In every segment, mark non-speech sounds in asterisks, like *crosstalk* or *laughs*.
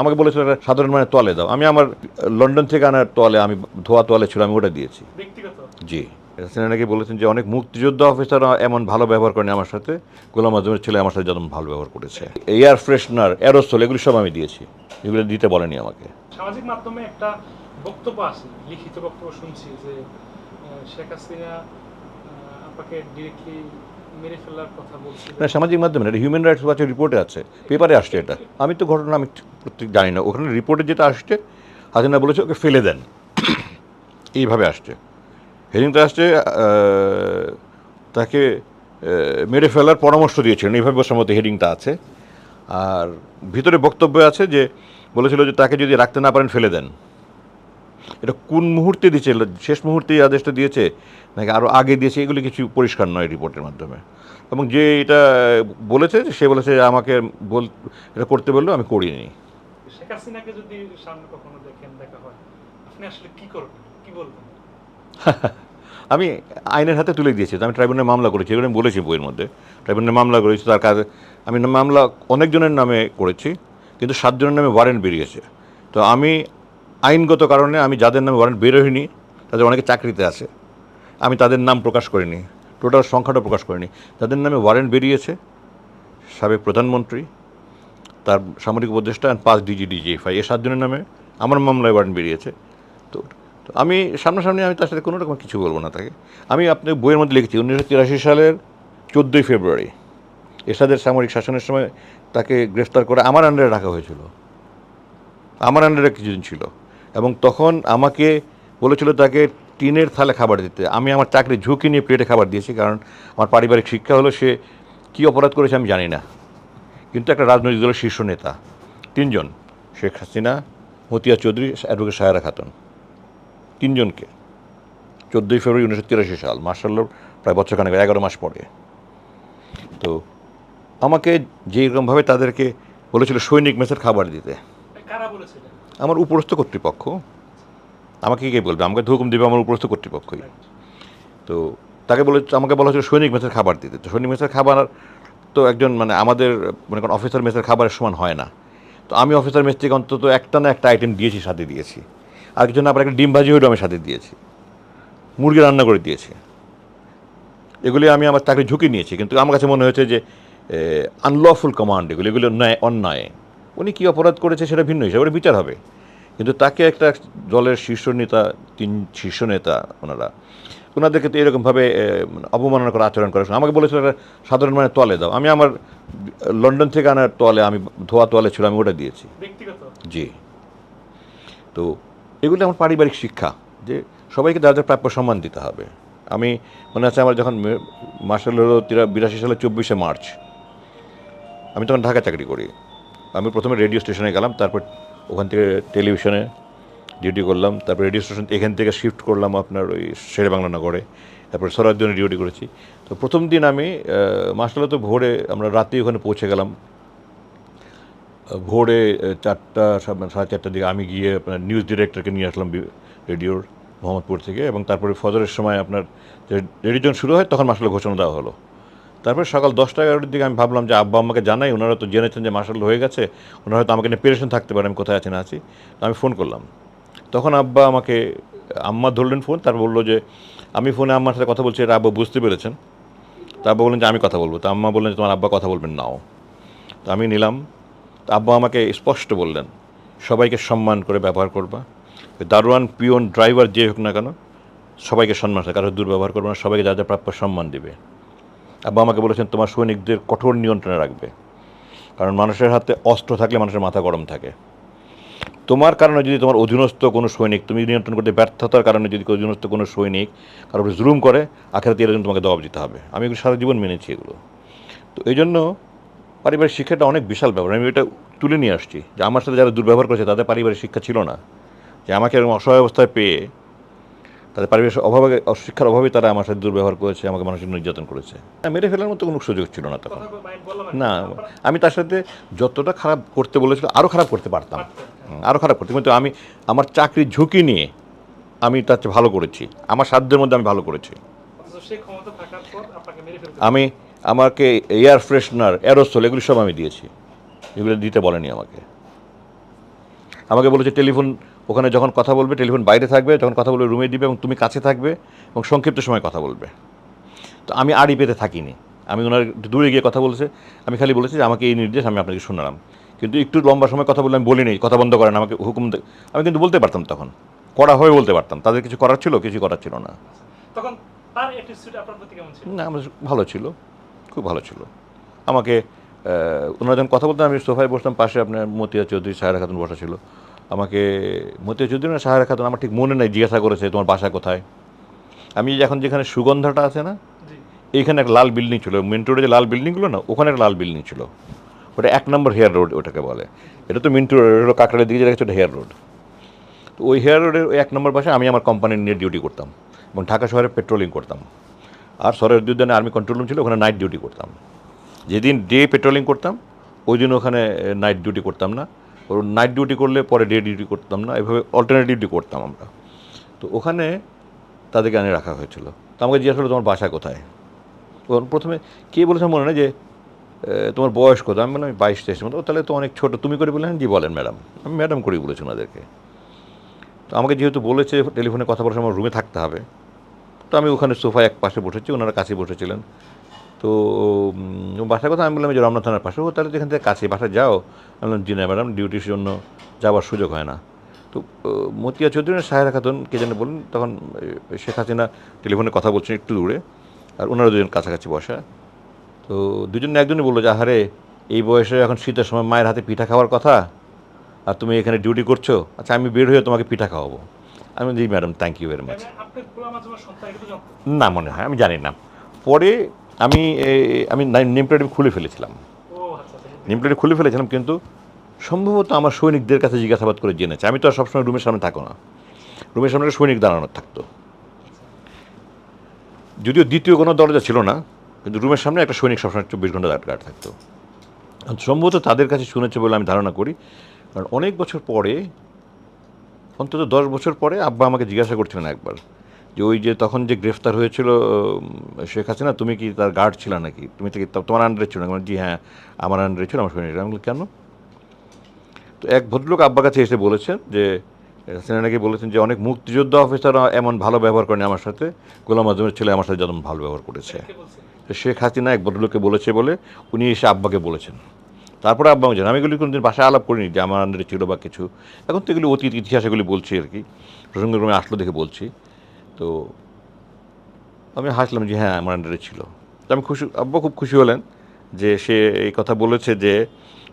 আমাকে বলেছিল একটা সাধারণ মানে তোয়ালে দাও। আমি আমার লন্ডন থেকে আনার তোয়ালে আমি ধোয়া তোয়ালে ছিল আমি ওটা দিয়েছি। জি। হাসিনা নাকি বলেছেন যে অনেক মুক্তিযোদ্ধা অফিসার এমন ভালো ব্যবহার করেনি আমার সাথে। গোলাম আজমের ছেলে আমার সাথে যেমন ভালো ব্যবহার করেছে। এয়ার ফ্রেশনার এরোসোল এগুলি সব আমি দিয়েছি। এগুলো দিতে বলেনি আমাকে। সামাজিক মাধ্যমে একটা বক্তব্য আছে লিখিত বক্তব্য শুনছি যে শেখ হাসিনা ডিরেক্টলি মেরে ফেলার কথা না, সামাজিক মাধ্যমে এটা হিউম্যান রাইটস ওয়াচের রিপোর্টে আছে। পেপারে আসছে এটা। আমি তো ঘটনা আমি প্রত্যেক জানি না। ওখানে রিপোর্টে যেটা আসছে হাসিনা বলেছে ওকে ফেলে দেন। এইভাবে আসছে। হেডিংটা আসছে তাকে মেরে ফেলার পরামর্শ দিয়েছিলেন। এইভাবে সম্ভবত হেডিংটা আছে। আর ভিতরে বক্তব্য আছে যে, বলেছিল যে তাকে যদি রাখতে না পারেন, ফেলে দেন। এটা কোন মুহূর্তে দিয়েছে শেষ মুহূর্তে এই আদেশটা দিয়েছে? নাকি আরও আগে দিয়েছে? এগুলি কিছু পরিষ্কার নয় রিপোর্টের মাধ্যমে। এবং যে এটা বলেছে সে বলেছে আমাকে বল এটা করতে বলল আমি করিনি। শেখ হাসিনাকে যদি সামনে কখনো দেখেন দেখা হয় আপনি আসলে কি করবেন? কি বলবেন? *laughs* আমি আইনের হাতে তুলে দিয়েছি আমি ট্রাইব্যুনালে মামলা করেছি এগুলো আমি বলেছি বইয়ের মধ্যে। ট্রাইব্যুনালে মামলা করেছি তার কাজে আমি মামলা অনেকজনের নামে করেছি কিন্তু সাতজনের নামে ওয়ারেন্ট বেরিয়েছে। তো আমি আইনগত কারণে আমি যাদের নামে ওয়ারেন্ট বেরোয়নি তাদের অনেকে চাকরিতে আছে। আমি তাদের নাম প্রকাশ করিনি টোটাল সংখ্যাটা প্রকাশ করিনি। তাদের নামে ওয়ারেন্ট বেরিয়েছে, সাবেক প্রধানমন্ত্রী, তার সামরিক উপদেষ্টা পাঁচ ডিজি ডিজিএফআই এ সাতজনের নামে আমার মামলায় ওয়ারেন্ট বেরিয়েছে। তো তো আমি সামনাসামনি আমি তার সাথে কোনো রকম কিছু বলব না তাকে। আমি আপনার বইয়ের মধ্যে লিখেছি, উনিশশো তিরাশি সালের চোদ্দোই ফেব্রুয়ারি, এরশাদের সামরিক শাসনের সময় তাকে গ্রেফতার করে আমার আন্ডারে রাখা হয়েছিল। আমার আন্ডারে কিছুদিন ছিল। এবং তখন আমাকে বলেছিল তাকে টিনের থালে খাবার দিতে। আমি আমার চাকরি ঝুঁকি নিয়ে প্লেটে খাবার দিয়েছি কারণ আমার পারিবারিক শিক্ষা হলো সে কী অপরাধ করেছে আমি জানি না। কিন্তু একটা রাজনৈতিক দলের শীর্ষ নেতা, তিনজন, শেখ হাসিনা, মতিয়া চৌধুরী, অ্যাডভোকেট সায়রা খাতুন, তিনজনকে। চোদ্দোই ফেব্রুয়ারি উনিশশো তিরাশি সাল মার্শাল্লোর প্রায় বছরখানেক, এগারো মাস পরে। তো আমাকে যেরকমভাবে তাদেরকে বলেছিল সৈনিক মেসের খাবার দিতে। কারা বলেছিলেন আমার উপরস্থ কর্তৃপক্ষ, আমাকে কে বলবে? আমাকে হুকুম দেবে আমার উপরস্থ কর্তৃপক্ষই। তো তাকে বলে, আমাকে বলা হয়েছিল সৈনিক মেসের খাবার দিতে। তো সৈনিক মেসের খাবার তো একজন মানে আমাদের, মনে করেন অফিসার মেসের খাবারের সমান হয় না। তো আমি অফিসার মেস থেকে অন্তত একটা না একটা আইটেম দিয়েছি, সাথে দিয়েছি। আর কিছু না, আবার একটা ডিম ভাজি হলেও আমি সাথে দিয়েছি। মুরগি রান্না করে দিয়েছি। এগুলি আমি আমার চাকরি ঝুঁকি নিয়েছি, কিন্তু আমার কাছে মনে হয়েছে যে আনলফুল কমান্ড এগুলি, এগুলো অন্যায় অন্যায়। উনি কী অপরাধ করেছে সেটা ভিন্ন হিসাবে বিচার হবে। কিন্তু তাকে একটা দলের শীর্ষ নেতা তিন শীর্ষ নেতা ওনারা ওনাদেরকে তো এরকমভাবে মানে অবমাননা করে আচরণ করে। আমাকে বলেছিল একটা সাধারণ মানে তোয়ালে দাও। আমি আমার লন্ডন থেকে আনার তোয়ালে আমি ধোয়া তোয়ালে ছিল আমি ওটা দিয়েছি। জি। তো এগুলো আমার পারিবারিক শিক্ষা যে সবাইকে যাদের প্রাপ্য সম্মান দিতে হবে। আমি মনে আছে আমার যখন মার্শাল হলো তিরা বিরাশি সালের চব্বিশে মার্চ আমি তখন ঢাকা চাকরি করি। আমি প্রথমে রেডিও স্টেশনে গেলাম, তারপর ওখান থেকে টেলিভিশনে ডিউটি করলাম, তারপর রেডিও স্টেশন এখান থেকে শিফট করলাম আপনার ওই শেরে বাংলা নগরে, তারপর সরাজ্জনে ডিউটি করেছি। তো প্রথম দিন আমি মার্শালে তো ভোরে আমরা রাতেই ওখানে পৌঁছে গেলাম। ভোরে চারটা, সা- সাড়ে চারটার দিকে আমি গিয়ে আপনার নিউজ ডিরেক্টরকে নিয়ে আসলাম রেডিওর মোহাম্মদপুর থেকে, এবং তারপরে ফজরের সময় আপনার রেডিও যখন শুরু হয়, তখন মাসাল ঘোষণা দেওয়া হলো। তারপরে সকাল দশটা এগারোটার দিকে আমি ভাবলাম যে আব্বা আমাকে জানাই, ওনারা তো জেনেছেন যে মাসাল হয়ে গেছে, ওনারা হয়তো আমাকে নিয়ে থাকতে পারে, আমি কোথায় আছি, না আছি। তো আমি ফোন করলাম। তখন আব্বা আমাকে, আম্মা ধরলেন ফোন, তারপর বলল যে, আমি ফোনে আম্মার সাথে কথা বলছি এটা আব্বা বুঝতে পেরেছেন। তা আব্বা বললেন যে, আমি কথা বলব। তা আম্মা বললেন যে, তোমার আব্বা কথা বলবেন, নাও। তো আমি নিলাম। তা আব্বা আমাকে স্পষ্ট বললেন, সবাইকে সম্মান করে ব্যবহার করবা। দারোয়ান পিওন ড্রাইভার যে হোক না কেন, সবাইকে সম্মান কারও দুর্ব্যবহার করবে না, সবাইকে যা যা প্রাপ্য সম্মান দিবে। আব্বা আমাকে বলেছেন, তোমার সৈনিকদের কঠোর নিয়ন্ত্রণে রাখবে। কারণ মানুষের হাতে অস্ত্র থাকলে মানুষের মাথা গরম থাকে। তোমার কারণে যদি তোমার অধীনস্থ কোনো সৈনিক, তুমি নিয়ন্ত্রণ করতে ব্যর্থতার কারণে যদি অধীনস্থ কোনো সৈনিক কারোর জুলুম করে, আখেরাতে জন্য তোমাকে জবাব দিতে হবে। আমি এগুলো সারা জীবন মেনেছি এগুলো। তো এই জন্য পারিবারিক শিক্ষাটা অনেক বিশাল ব্যাপার। আমি এটা তুলে নিয়ে আসছি যে আমার সাথে যারা দুর্ব্যবহার করেছে, তাদের পারিবারিক শিক্ষা ছিল না। যে আমাকে এরকম অসহায় অবস্থায় পেয়ে তাদের পারিবারিক অভাবে শিক্ষার অভাবে তারা আমার সাথে দুর্ব্যবহার করেছে আমাকে মানসিক নির্যাতন করেছে। মেরে ফেলার মতো কোনো সুযোগ ছিল না তখন। না? আমি তার সাথে যতটা খারাপ করতে বলেছিল আরও খারাপ করতে পারতাম। আরও খারাপ করতে কিন্তু আমি আমার চাকরির ঝুঁকি নিয়ে আমি তার চেয়ে ভালো করেছি। আমার সাধ্যের মধ্যে আমি ভালো করেছি। অথচ সেই ক্ষমতা থাকার পর আপনাকে মেরে ফেলতে আমি আমাকে এয়ার ফ্রেশনার এরোসোল এগুলি সব আমি দিয়েছি। এগুলো দিতে বলেনি আমাকে। আমাকে বলেছে টেলিফোন ওখানে যখন কথা বলবে টেলিফোন বাইরে থাকবে যখন কথা বলবে রুমে দিবে এবং তুমি কাছে থাকবে এবং সংক্ষিপ্ত সময় কথা বলবে। তো আমি আড়ি পেতে থাকিনি। আমি ওনার দূরে গিয়ে কথা বলছে। আমি খালি বলেছি যে আমাকে এই নির্দেশ আমি আপনাকে শোনালাম। কিন্তু একটু লম্বা সময় কথা বললে আমি বলিনি কথা বন্ধ করেন আমাকে হুকুম দে- আমি কিন্তু বলতে পারতাম তখন। করা হয়ে বলতে পারতাম। তাদের কিছু করার ছিল কিছু করার ছিল না। তখন তার অ্যাটিটিউড আপনার প্রতি কেমন ছিল? না আমার ভালো ছিল। খুব ভালো ছিল। আমাকে ওনারা যখন কথা বলতেন আমি সোফায় বসতাম পাশে আপনার মতিয়া চৌধুরী সাহারা খাতুন বসা ছিল। আমাকে মতিয়া চৌধুরী না সাহারা খাতুন আমার ঠিক মনে নেই জিজ্ঞাসা করেছে তোমার বাসা কোথায়। আমি এখন যেখানে সুগন্ধাটা আছে না এইখানে একটা লাল বিল্ডিং ছিল। মেন রোডে যে লাল বিল্ডিংগুলো না ওখানে একটা লাল বিল্ডিং ছিল। ওটা এক নম্বর হেয়ার রোড ওটাকে বলে। এটা তো মিন্টু রোড কাকড়ালের দিকে যেটা হচ্ছে হেয়ার রোড। তো ওই হেয়ার রোডের ওই এক নম্বর পাশে আমি আমার কোম্পানির নিয়ে ডিউটি করতাম এবং ঢাকা শহরে পেট্রোলিং করতাম। আর শহরের দুদিনে আর্মি কন্ট্রোল রুম ছিল ওখানে নাইট ডিউটি করতাম। যেদিন ডে পেট্রোলিং করতাম ওই দিন ওখানে নাইট ডিউটি করতাম না। ওর নাইট ডিউটি করলে পরে ডে ডিউটি করতাম না, এভাবে অল্টারনেট ডিউটি করতাম আমরা। তো ওখানে তাদেরকে আনে রাখা হয়েছিল। তো আমাকে জিজ্ঞাসা করল, তোমার বাসা কোথায়? তখন প্রথমে কে বলেছে মনে নেই যে তোমার বয়স কত আমি বললাম, আমি বাইশ, তেইশ মতো। তাহলে তো অনেক ছোটো। তুমি করে বললেন জি, বলেন ম্যাডাম। আমি ম্যাডাম করেই বলেছি ওনাদেরকে তো আমাকে যেহেতু বলেছে, টেলিফোনে কথা বলার সময় রুমে থাকতে হবে। তো আমি ওখানে সোফায় এক পাশে বসেছি, ওনারা কাছে বসেছিলেন। তো বাসার কথা আমি বললাম যে রমনা থানার পাশে ও তাহলে তো এখান থেকে কাছে বাসা যাও। আমি বললাম জি না ম্যাডাম ডিউটির জন্য যাওয়ার সুযোগ হয় না। তো মতিয়া চৌধুরী সাহেরা খাতুন কে যেন বলুন তখন শেখ হাসিনা টেলিফোনে কথা বলছেন একটু দূরে আর ওনারা দুজন কাছাকাছি বসা। তো দুজন একজনই বলল যে আহারে এই বয়সে এখন শীতের সময় মায়ের হাতে পিঠা খাওয়ার কথা আর তুমি এখানে ডিউটি করছ আচ্ছা আমি বের হয়ে তোমাকে পিঠা খাওয়াবো। আমি জি madam thank you very much না মনে হয় আমি জানি না। পরে আমি আমি নেম প্লেট খুলে ফেলেছিলাম। আচ্ছা আচ্ছা। নেম প্লেট খুলে ফেলেছিলাম কিন্তু সম্ভবত আমার সৈনিকদের কাছে জিজ্ঞাসাবাদ করে জেনেছে। আমি তো আর সবসময় রুমের সামনে থাকো না। রুমের সামনে একটা সৈনিক দাঁড়ানো থাকতো। যদিও দ্বিতীয় কোনো দরজা ছিল না কিন্তু রুমের সামনে একটা সৈনিক সবসময় চব্বিশ ঘণ্টা গার্ড থাকতো। সম্ভবত তাদের কাছে শুনেছে বলে আমি ধারণা করি। কারণ অনেক বছর পরে অন্তত দশ বছর পরে আব্বা আমাকে জিজ্ঞাসা করছিলেন একবার যে ওই যে তখন যে গ্রেফতার হয়েছিল শেখ হাসিনা তুমি কি তার গার্ড ছিল নাকি? তুমি তো কি তোমার আন্ডারে ছিল না? জি হ্যাঁ আমার আন্ডারে ছিল আমার সৈনিক আমি কেন? তো এক ভদ্রলোক আব্বার কাছে এসে বলেছেন যে হাসিনা নাকি বলেছেন যে অনেক মুক্তিযোদ্ধা অফিসাররা এমন ভালো ব্যবহার করেনি আমার সাথে। গোলাম আজমের ছেলে আমার সাথে যেমন ভালো ব্যবহার করেছে। তো শেখ হাসিনা এক ভদ্রলোককে বলেছে বলে উনি এসে আব্বাকে বলেছেন। তারপরে আব্বা জানান আমি এগুলি কোনোদিন বাসায় আলাপ করিনি যে আমার আন্ডারে ছিল বা কিছু। এখন তো এগুলি অতীত ইতিহাস এগুলি বলছি আর কি। প্রসঙ্গক্রমে আসলো দেখে বলছি। তো আমি হাসলাম যে হ্যাঁ আমার আন্ডারে ছিল। তো আমি খুশি, আব্বা খুব খুশি হলেন যে সে এই কথা বলেছে যে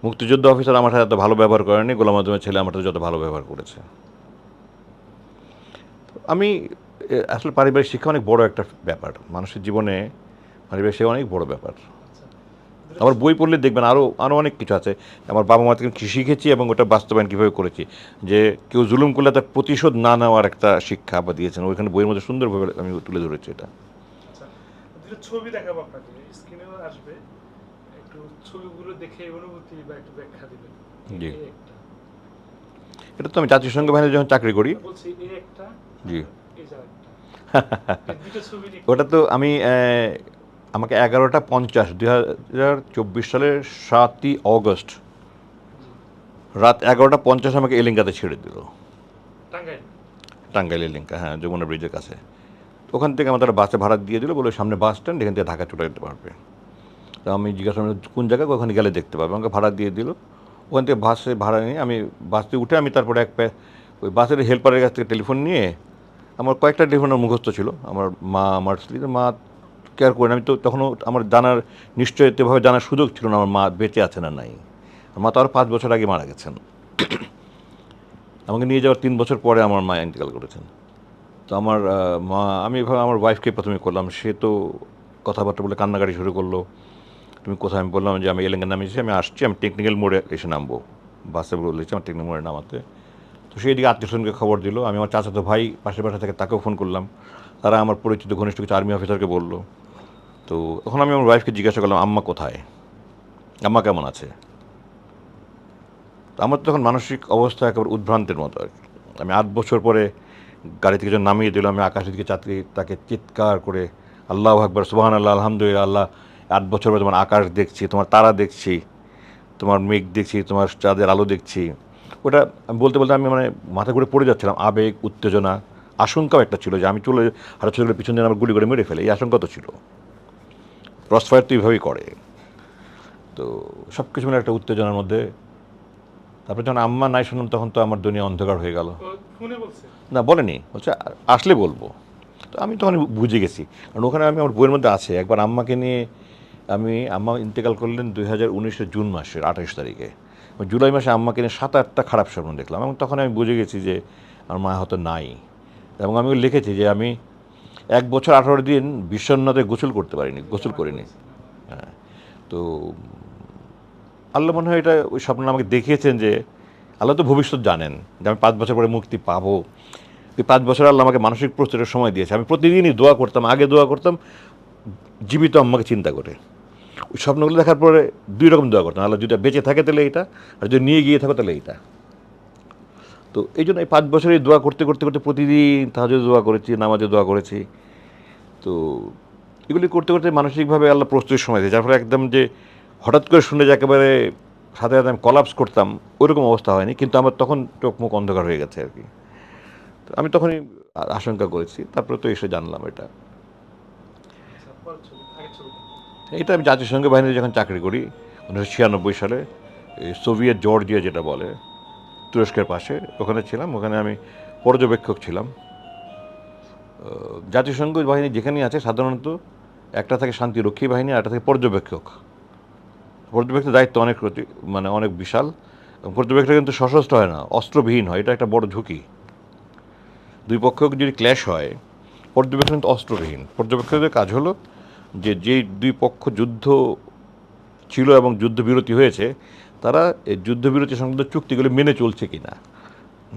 মুক্তিযুদ্ধ অফিসার আমার সাথে এত ভালো ব্যবহার করেনি, গোলাম আজমের ছেলে আমার সাথে যত ভালো ব্যবহার করেছে। আমি আসলে পারিবারিক শিক্ষা অনেক বড় একটা ব্যাপার। মানুষের জীবনে পারিবারিক শিক্ষা অনেক বড় ব্যাপার। আমার বই পড়লে দেখবেন আরও আরও অনেক কিছু আছে। আমার বাবা মা থেকে কী শিখেছি এবং ওটা বাস্তবায়ন কীভাবে করেছি? যে কেউ জুলুম করলে তার প্রতিশোধ না নেওয়ার একটা শিক্ষা বা দিয়েছেন। ওইখানে বইয়ের মধ্যে সুন্দরভাবে আমি তুলে ধরেছি এটা। আচ্ছা ছবি দেখাবো আপনাকে। স্ক্রিনেও আসবে। একটু ছবিগুলো দেখে অনুভূতি বা একটু ব্যাখ্যা দিবেন। জি। এটা তো আমি জাতিসংঘ বাহিনীতে যখন চাকরি করি। জি। ওটা তো আমি আমাকে এগারোটা পঞ্চাশ দুই হাজার চব্বিশ সালের সাতই অগস্ট রাত এগারোটা পঞ্চাশ আমাকে এলিঙ্কাতে ছেড়ে দিল। টাঙ্গাইল? টাঙ্গাইল এলিঙ্কা হ্যাঁ যমুনা ব্রিজের কাছে। ওখান থেকে আমার তারা বাসে ভাড়া দিয়ে দিল বলে সামনে বাস স্ট্যান্ড এখান থেকে ঢাকা চলে যেতে পারবে। তো আমি জিজ্ঞাসা কোন জায়গায়? ওখানে গেলে দেখতে পাবে। আমাকে ভাড়া দিয়ে দিল। ওখান থেকে বাসে ভাড়া নিয়ে আমি বাসে উঠে আমি তারপরে এক ওই বাসের হেল্পারের কাছ থেকে টেলিফোন নিয়ে আমার কয়েকটা টেলিফোনের মুখস্থ ছিল। আমার মা আমার স্ত্রী মা কেয়ার করেন আমি তো তখনও আমার জানার নিশ্চয়তভাবে জানার সুযোগ ছিল না, আমার মা বেঁচে আছে না নাই। আমার মা তো আরও পাঁচ বছর আগে মারা গেছেন। আমাকে নিয়ে যাওয়ার তিন বছর পরে আমার মা ইন্তেকাল করেছেন। তো আমার মা, আমি এভাবে আমার ওয়াইফকে প্রথমে করলাম। সে তো কথাবার্তা বলে কান্নাকাটি শুরু করল। তুমি কোথায়? আমি বললাম যে আমি এলেঙ্গা নামিয়েছি আমি আসছি, আমি টেকনিক্যাল মোড়ে এসে নামবো। বাসে বলেছি, আমার টেকনিক্যাল মোড়ে নামাতে। তো সেই দিকে আত্মীয় স্বজনকে খবর দিল। আমি আমার চাচাতো ভাই পাশের বাসা থেকে তাকেও ফোন করলাম। তারা আমার পরিচিত ঘনিষ্ঠ কিছু আর্মি অফিসারকে বলল। তো তখন আমি আমার ওয়াইফকে জিজ্ঞাসা করলাম, আম্মা কোথায়? আম্মা কেমন আছে? তো আমার তখন মানসিক অবস্থা একেবারে উদ্ভ্রান্তের মতো আর কি। আমি আট বছর পরে গাড়ি থেকে যখন নামিয়ে দিল আমি আকাশের দিকে চাকরি তাকে চিৎকার করে, আল্লাহ আকবর সুবাহান আল্লাহ আলহামদুলিল্লাহ, আল্লাহ, আট বছর পরে তোমার আকাশ দেখছি, তোমার তারা দেখছি, তোমার মেঘ দেখছি, তোমার চাঁদের আলো দেখছি। ওটা আমি বলতে বলতে আমি মানে মাথা ঘুরে পড়ে যাচ্ছিলাম, আবেগ, উত্তেজনা, আশঙ্কাও একটা ছিল যে আমি চলে হারা চলে পিছন দিন আমার গুলি করে মেরে ফেলে, এই আশঙ্কা তো ছিল। ক্রস ফায়ার তো এইভাবেই করে। তো সব কিছু মিলে একটা উত্তেজনার মধ্যে তারপরে যখন আম্মা নাই শুনলাম তখন তো আমার দুনিয়া অন্ধকার হয়ে গেল। না বলেনি। বলছে আসলে বলব। তো আমি তখন বুঝে গেছি। কারণ ওখানে আমি আমার বইয়ের মধ্যে আছে। একবার আম্মাকে নিয়ে আমি আম্মা ইন্তেকাল করলেন দুই হাজার উনিশের জুন মাসের আঠাশ তারিখে। জুলাই মাসে আম্মাকে নিয়ে সাত আটটা খারাপ স্বপ্ন দেখলাম এবং তখন আমি বুঝে গেছি যে আমার মা হয়তো নাই। এবং আমি লিখেছি যে আমি এক বছর আঠারো দিন বিষণ্ণতে গোসল করতে পারিনি, গোসল করিনি। হ্যাঁ তো আল্লাহ মনে হয় এটা ওই স্বপ্ন আমাকে দেখিয়েছেন যে আল্লাহ তো ভবিষ্যৎ জানেন যে আমি পাঁচ বছর পরে মুক্তি পাবো। এই পাঁচ বছর আল্লাহ আমাকে মানসিক প্রস্তুতির সময় দিয়েছে। আমি প্রতিদিনই দোয়া করতাম, আগে দোয়া করতাম, জীবিত আম্মাকে চিন্তা করে। ওই স্বপ্নগুলো দেখার পরে দুই রকম দোয়া করতাম, আল্লাহ যদি বেঁচে থাকে তাহলে এইটা, আর যদি নিয়ে গিয়ে থাকো তাহলে এইটা। তো এই জন্য এই পাঁচ বছরই দোয়া করতে করতে করতে প্রতিদিন তাহাজে দোয়া করেছি, নামাজে দোয়া করেছি। তো এগুলি করতে করতে মানসিকভাবে আল্লাহ প্রস্তুতির সময় যার ফলে একদম যে হঠাৎ করে শুনে যে একেবারে সাথে সাথে আমি কলাপস করতাম ওইরকম অবস্থা হয়নি। কিন্তু আমার তখন চোখ মুখ অন্ধকার হয়ে গেছে আর কি তো আমি তখনই আশঙ্কা করেছি। তারপরে তো এসে জানলাম এটা। এটা আমি জাতিসংঘ বাহিনীতে যখন চাকরি করি, উনিশশো ছিয়ানব্বই সালে সোভিয়েত জর্জিয়া যেটা বলে তুরস্কের পাশে। ওখানে ছিলাম, ওখানে আমি পর্যবেক্ষক ছিলাম। জাতিসংঘ বাহিনী যেখানেই আছে, সাধারণত একটা থাকে শান্তিরক্ষী বাহিনী আর একটা থাকে পর্যবেক্ষক। পর্যবেক্ষকের দায়িত্ব অনেক মানে অনেক বিশাল। এবং পর্যবেক্ষক কিন্তু সশস্ত্র হয় না, অস্ত্রবিহীন হয়, এটা একটা বড় ঝুঁকি। দুই পক্ষ যদি ক্ল্যাশ হয়, পর্যবেক্ষক কিন্তু অস্ত্রবিহীন। পর্যবেক্ষকদের কাজ হলো যে, যেই দুই পক্ষ যুদ্ধ ছিল এবং যুদ্ধবিরতি হয়েছে তারা এই যুদ্ধবিরতি সংক্রান্ত চুক্তিগুলি মেনে চলছে কি না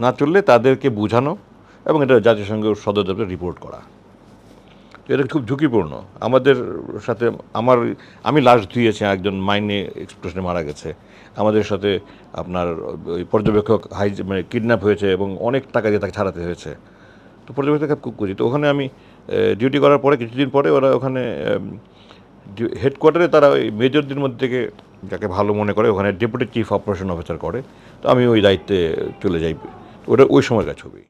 না চললে তাদেরকে বোঝানো এবং এটা জাতিসংঘের সদর দপ্তরে রিপোর্ট করা। এটা খুব ঝুঁকিপূর্ণ। আমাদের সাথে আমার, আমি লাশ ধুয়েছি, একজন মাইনে এক্সপ্রেশনে মারা গেছে। আমাদের সাথে আপনার ওই পর্যবেক্ষক হাই মানে কিডন্যাপ হয়েছে এবং অনেক টাকা দিয়ে তাকে ছাড়াতে হয়েছে। তো পর্যবেক্ষক খুব খুঁজি তো ওখানে আমি ডিউটি করার পরে, কিছুদিন পরে ওরা ওখানে হেডকোয়ার্টারে তারা ওই মেজরদের মধ্যে থেকে যাকে ভালো মনে করে, ওখানে ডেপুটি চিফ অপারেশন অফিসার করে। তো আমি ওই দায়িত্বে চলে যাই। ওটা ওই সময়কার ছবি